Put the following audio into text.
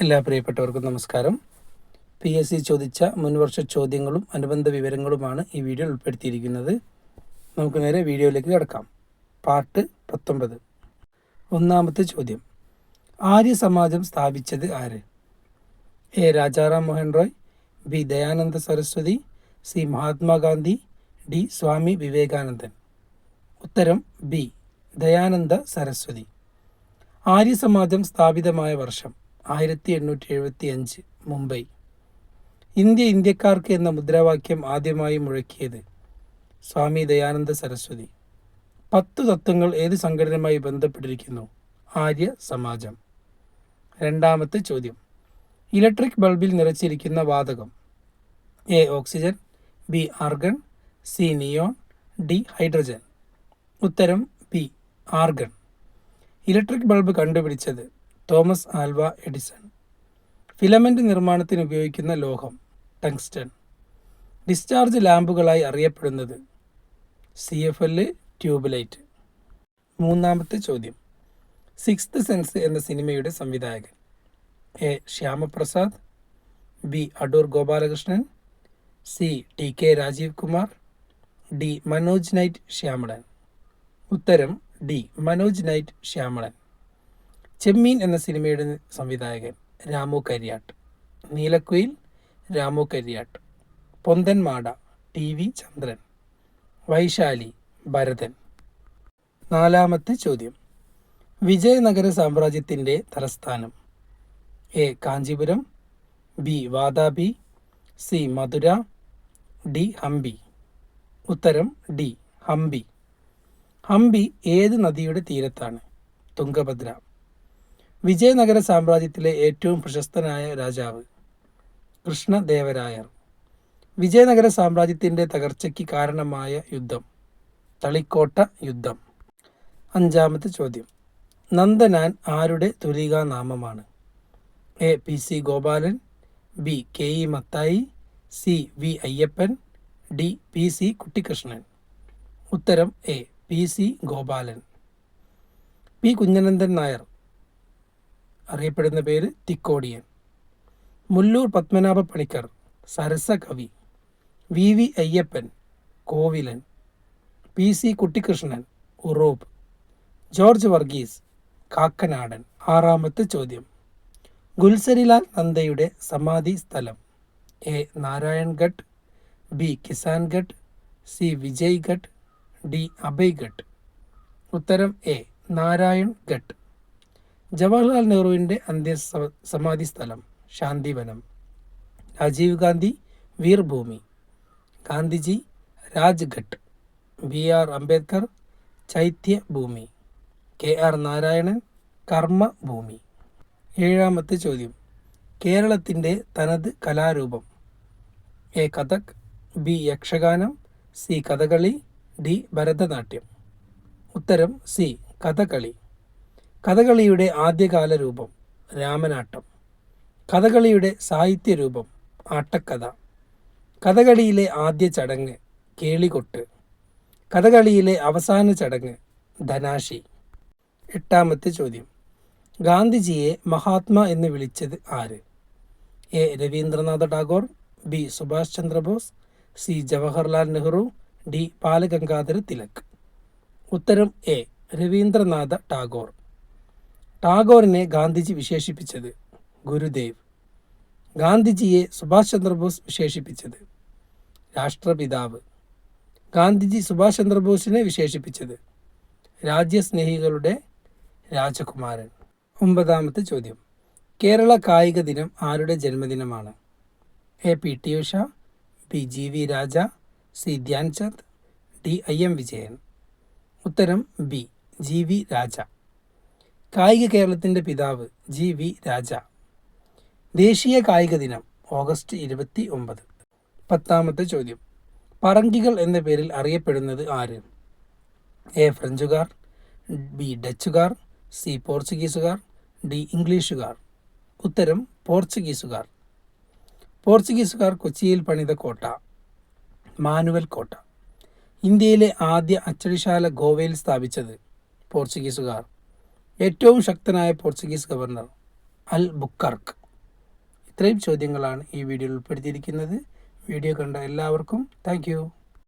എല്ലാ പ്രിയപ്പെട്ടവർക്കും നമസ്കാരം. പി എസ് സി ചോദിച്ച മുൻവർഷ ചോദ്യങ്ങളും അനുബന്ധ വിവരങ്ങളുമാണ് ഈ വീഡിയോ ഉൾപ്പെടുത്തിയിരിക്കുന്നത്. നമുക്ക് നേരെ വീഡിയോയിലേക്ക് കിടക്കാം. പാർട്ട് പത്തൊമ്പത്. ഒന്നാമത്തെ ചോദ്യം. ആര്യ സമാജം സ്ഥാപിച്ചത് ആര്? A. Rajaram Mohan Roy B. Dayananda Saraswati C. Mahatma Gandhi D. Swami വിവേകാനന്ദൻ. ഉത്തരം ബി. ദയാനന്ദ സരസ്വതി. ആര്യ സമാജം സ്ഥാപിതമായ വർഷം. ആയിരത്തി എണ്ണൂറ്റി എഴുപത്തി അഞ്ച് മുംബൈ. ഇന്ത്യ ഇന്ത്യക്കാർക്ക് എന്ന മുദ്രാവാക്യം ആദ്യമായി മുഴക്കിയത് സ്വാമി ദയാനന്ദ സരസ്വതി. പത്തു തത്വങ്ങൾ ഏത് സംഘടനയുമായി ബന്ധപ്പെട്ടിരിക്കുന്നു? ആര്യ സമാജം. രണ്ടാമത്തെ ചോദ്യം. ഇലക്ട്രിക് ബൾബിൽ നിറച്ചിരിക്കുന്ന വാതകം. A oxygen B argon C neon D hydrogen. ഉത്തരം ബി ആർഗൺ. ഇലക്ട്രിക് ബൾബ് കണ്ടുപിടിച്ചത് തോമസ് ആൽവ എഡിസൺ. ഫിലമെന്റ് നിർമ്മാണത്തിന് ഉപയോഗിക്കുന്ന ലോഹം ടങ്സ്റ്റൺ. ഡിസ്ചാർജ് ലാമ്പുകളായി അറിയപ്പെടുന്നത് C F L tube light മൂന്നാമത്തെ ചോദ്യം. സിക്സ്ത് സെൻസ് എന്ന സിനിമയുടെ സംവിധായകൻ A Shyamaprasad B Adoor Gopalakrishnan C T K Rajeev Kumar D Manoj Night Shyamalan. ഉത്തരം ഡി മനോജ് നൈറ്റ് ശ്യാമളൻ. ചെമ്മീൻ എന്ന സിനിമയുടെ സംവിധായകൻ രാമു കരിയാട്ട് നീലക്കുയിൽ രാമു കരിയാട്ട് പൊന്തൻ മാട ടി വി ചന്ദ്രൻ വൈശാലി ഭരതൻ. നാലാമത്തെ ചോദ്യം. വിജയനഗര സാമ്രാജ്യത്തിന്റെ തലസ്ഥാനം. A. Kanchipuram B. Vatapi C. Madurai D. Hampi. ഉത്തരം ഡി. ഹംപി. ഹംപി ഏത് നദിയുടെ തീരത്താണ്? തുംഗഭദ്ര വിജയനഗര സാമ്രാജ്യത്തിലെ ഏറ്റവും പ്രശസ്തനായ രാജാവ് കൃഷ്ണദേവരായർ. വിജയനഗര സാമ്രാജ്യത്തിന്റെ തകർച്ചയ്ക്ക് കാരണമായ യുദ്ധം തളിക്കോട്ട യുദ്ധം. അഞ്ചാമത്തെ ചോദ്യം. നന്ദനാൻ ആരുടെ നാമമാണ് A. P. C. Gopalan B. K. E. Mathai C. V. Ayyappan D. P. C. Kuttikrishnan ഉത്തരം A. P. C. Gopalan. P. Kunhanandan Nair. അറിയപ്പെടുന്ന പേര് തിക്കോടിയൻ. മുല്ലൂർ പത്മനാഭ പണിക്കർ സരസ കവി V. V. Ayyappan Kovilan P. C. Kuttikrishnan Uroob George Varghese Kakkanadan. ആറാമത്തെ ചോദ്യം. ഗുൽസരിലാൽ നന്ദയുടെ സമാധി സ്ഥലം. A. Narayan Ghat B. Kisan Ghat C. Vijay Ghat D. Abhay Ghat. ഉത്തരം എ. നാരായൺ ഘട്ട് ജവഹർലാൽ നെഹ്റുവിന്റെ അന്ത്യ സമാധി സ്ഥലം Shanthivanam Rajiv Gandhi Veer Bhumi Gandhiji Raj Ghat B R Ambedkar Chaitya Bhumi K R Narayanan Karma Bhumi. ഏഴാമത്തെ ചോദ്യം. കേരളത്തിന്റെ തനത് കലാരൂപം. A Kathak B Yakshagana C Kathakali D Bharatanatyam. ഉത്തരം സി കഥകളി. കഥകളിയുടെ ആദ്യകാല രൂപം രാമനാട്ടം. കഥകളിയുടെ സാഹിത്യ രൂപം ആട്ടക്കഥ. കഥകളിയിലെ ആദ്യ ചടങ്ങ് കേളികൊട്ട്. കഥകളിയിലെ അവസാന ചടങ്ങ് ധനാശി. എട്ടാമത്തെ ചോദ്യം. ഗാന്ധിജിയെ മഹാത്മാ എന്ന് വിളിച്ചത് ആര്? A. Rabindranath Tagore B. Subhash Chandra Bose C. Jawaharlal Nehru D. Balagangadhar Tilak. ഉത്തരം എ. രവീന്ദ്രനാഥ ടാഗോർ. ടാഗോറിനെ ഗാന്ധിജി വിശേഷിപ്പിച്ചത് ഗുരുദേവ്. ഗാന്ധിജിയെ സുഭാഷ് ചന്ദ്രബോസ് വിശേഷിപ്പിച്ചത് രാഷ്ട്രപിതാവ്. ഗാന്ധിജി സുഭാഷ് ചന്ദ്രബോസിനെ വിശേഷിപ്പിച്ചത് രാജ്യസ്നേഹികളുടെ രാജകുമാരൻ. ഒമ്പതാമത്തെ ചോദ്യം. കേരള കായിക ദിനം ആരുടെ ജന്മദിനമാണ്? A. P. T Usha B. G. V. Raja C. Dhyan Chand D. I. M. Vijayan. ഉത്തരം ബി. ജി. വി. രാജ. കായിക കേരളത്തിന്റെ പിതാവ് ജി വി രാജ. ദേശീയ കായിക ദിനം ഓഗസ്റ്റ് ഇരുപത്തി ഒമ്പത് പത്താമത്തെ ചോദ്യം. പറങ്കികൾ എന്ന പേരിൽ അറിയപ്പെടുന്നത് ആര്? എ. ഫ്രഞ്ചുകാർ ബി. ഡച്ചുകാർ സി. പോർച്ചുഗീസുകാർ ഡി. ഇംഗ്ലീഷുകാർ. ഉത്തരം പോർച്ചുഗീസുകാർ. പോർച്ചുഗീസുകാർ കൊച്ചിയിൽ പണിത കോട്ട മാനുവൽ കോട്ട. ഇന്ത്യയിലെ ആദ്യ അച്ചടിശാല ഗോവയിൽ സ്ഥാപിച്ചത് പോർച്ചുഗീസുകാർ. ഏറ്റവും ശക്തനായ പോർച്ചുഗീസ് ഗവർണർ അൽ ബുക്കർക്ക് ഇത്രയും ചോദ്യങ്ങളാണ് ഈ വീഡിയോയിൽ ഉൾപ്പെടുത്തിയിരിക്കുന്നത്. വീഡിയോ കണ്ട എല്ലാവർക്കും താങ്ക്